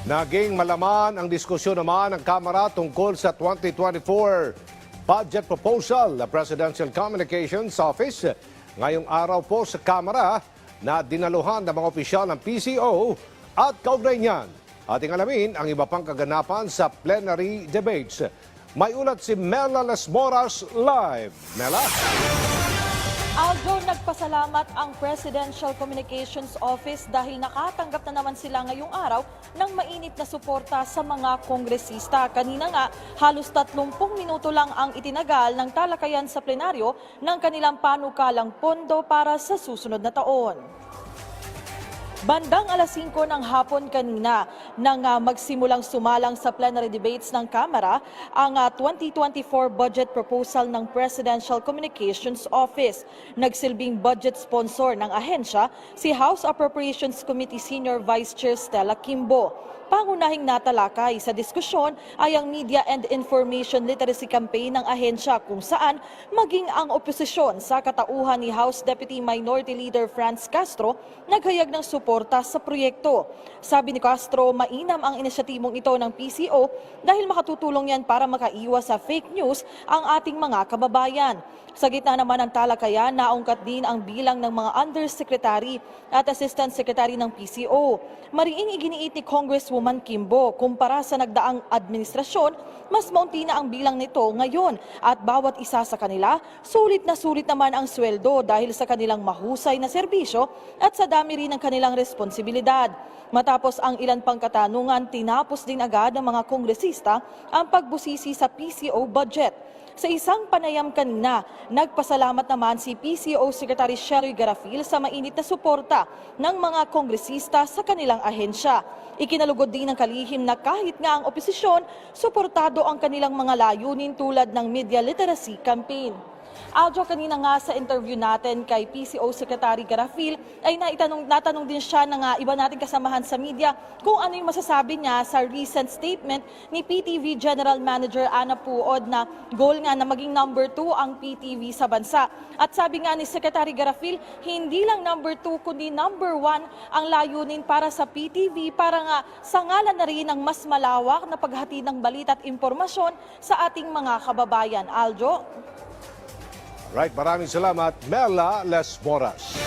Naging malaman ang diskusyon naman ng Kamara tungkol sa 2024 budget proposal ng Presidential Communications Office. Ngayong araw po sa Kamara na dinaluhan ng mga opisyal ng PCO at kaugnay niyan. Ating alamin ang iba pang kaganapan sa plenary debates. May ulat si Mela Las live. Mela? Aljo, nagpasalamat ang Presidential Communications Office dahil nakatanggap na naman sila ngayong araw ng mainit na suporta sa mga kongresista. Kanina nga, halos 30 minuto lang ang itinagal ng talakayan sa plenaryo ng kanilang panukalang pondo para sa susunod na taon. Bandang alas 5 ng hapon kanina nang ah, magsimulang sumalang sa plenary debates ng Kamara ang ah, 2024 budget proposal ng Presidential Communications Office. Nagsilbing budget sponsor ng ahensya si House Appropriations Committee Senior Vice Chair Stella Kimbo. Pangunahing natalakay sa diskusyon ay ang Media and Information Literacy Campaign ng ahensya kung saan maging ang oposisyon sa katauhan ni House Deputy Minority Leader Franz Castro naghayag ng suporta sa proyekto. Sabi ni Castro, mainam ang inisyatibong ito ng PCO dahil makatutulong yan para makaiwas sa fake news ang ating mga kababayan. Sa gitna naman ng talakayan, naungkat din ang bilang ng mga undersecretary at assistant secretary ng PCO. Mariing iginiit ni Congresswoman Kimbo, kumpara sa nagdaang administrasyon, mas maunti na ang bilang nito ngayon at bawat isa sa kanila, sulit na sulit naman ang sweldo dahil sa kanilang mahusay na serbisyo at sa dami rin ng kanilang responsibilidad. Matapos ang ilan pang katanungan, tinapos din agad ng mga kongresista ang pagbusisi sa PCO budget. Sa isang panayam kanina, nagpasalamat naman si PCO Secretary Sherry Garafil sa mainit na suporta ng mga kongresista sa kanilang ahensya. Ikinalugod din ng kalihim na kahit nga ang oposisyon, suportado ang kanilang mga layunin tulad ng media literacy campaign. Aljo, kanina nga sa interview natin kay PCO Secretary Garafil ay naitanong, natanong din siya ng ah, iba nating kasamahan sa media kung ano yung masasabi niya sa recent statement ni PTV General Manager Ana Puod na goal nga na maging number 2 ang PTV sa bansa. At sabi nga ni Secretary Garafil, hindi lang number 2 kundi number 1 ang layunin para sa PTV para nga sa ngalan na rin ng mas malawak na paghatid ng balita at impormasyon sa ating mga kababayan. Aljo? Right, maraming salamat, Mela Las Moras.